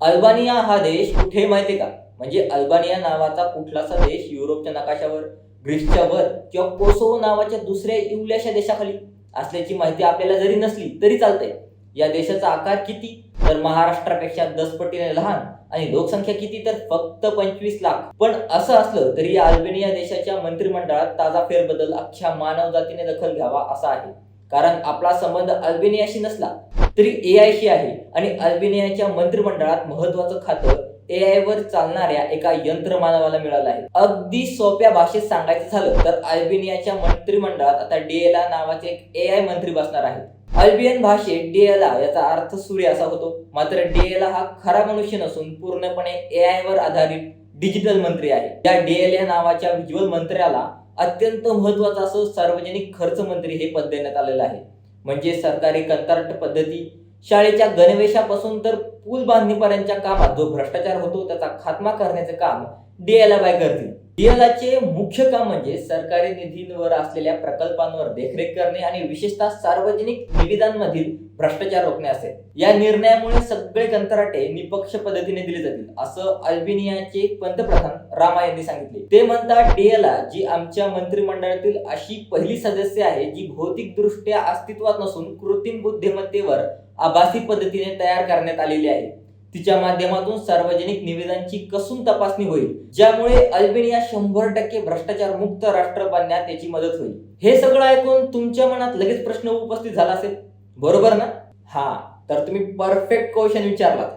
Albania हा देश कुठे माहितीये का? म्हणजे अल्बानिया नावाचा कुठलासा देश युरोपच्या नकाशावर ग्रीसच्या वर किंवा कोसोवो नावाच्या दुसऱ्या इवल्याशा देशाखाली असल्याची माहिती आपल्याला जरी नसली तरी चालते या देशाचा आकार किती? तर महाराष्ट्रापेक्षा दस पटीने लहान आणि लोकसंख्या किती? तर फक्त पंचवीस लाख. पण असं असलं तरी या अल्बेनिया देशाच्या मंत्रिमंडळात ताजा फेरबदल अख्ख्या मानवजातीने दखल घ्यावा असा आहे. कारण आपला संबंध अल्बेनियाशी नसला तरी ए आय ही आहे. आणि अल्बेनियाच्या मंत्रिमंडळात महत्वाचं खातं ए आय वर चालणाऱ्या एका यंत्रमानवाला मिळालं आहे. अगदी सोप्या भाषेत सांगायचं झालं तर अल्बेनियाच्या मंत्रिमंडळात आता डीएला नावाचे एक ए आय मंत्री बसणार आहेत. अल्बियन भाषेत डीएला याचा अर्थ सूर्य असा होतो. मात्र डीएला हा खरा मनुष्य नसून पूर्णपणे ए आय वर आधारित डिजिटल मंत्री आहे. या डीएल या नावाच्या व्हिज्युअल मंत्र्याला अत्यंत महत्वाचं असं सार्वजनिक खर्च मंत्री हे पद देण्यात आलेलं आहे. म्हणजे सरकारी कंत्राट पद्धती. शाळेच्या गणवेशापासून तर पूल बांधणीपर्यंतच्या कामात जो भ्रष्टाचार होतो त्याचा खात्मा करण्याचे काम डीएलआय करतील. डीएलआयचे मुख्य काम म्हणजे सरकारी निधींवर असलेल्या प्रकल्पांवर देखरेख करणे आणि विशेषतः सार्वजनिक निविदांमधील भ्रष्टाचार रोखणे असेल या निर्णयामुळे सगळे कंत्राटे निपक्ष पद्धतीने दिले जातील असं अल्बिनियाचे पंतप्रधान रामा यांनी सांगितले. ते म्हणतात डीएलआ जी आमच्या मंत्रिमंडळातील अशी पहिली सदस्य आहे जी भौतिकदृष्ट्या अस्तित्वात नसून कृत्रिम बुद्धिमत्तेवर आभासी पद्धतीने तयार करण्यात आलेली आहे. तिच्या माध्यमातून सार्वजनिक निवेदनांची कसून तपासणी होईल ज्यामुळे अल्बेनिया शंभर टक्के भ्रष्टाचार मुक्त राष्ट्र बनण्यात त्याची मदत होईल. हे सगळं ऐकून तुमच्या मनात लगेच प्रश्न उपस्थित झाला असेल? बरोबर ना? हा तर तुम्ही परफेक्ट क्वेश्चन विचारलात.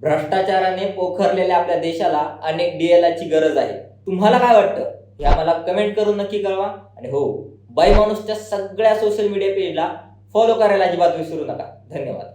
भ्रष्टाचाराने पोखरलेल्या आपल्या देशाला अनेक डीएलआची गरज आहे. तुम्हाला काय वाटतं? हे आम्हाला कमेंट करून नक्की कळवा. आणि हो बाई माणूसच्या सगळ्या सोशल मीडिया पेजला फॉलो करायला अजिबात विसरू नका. धन्यवाद.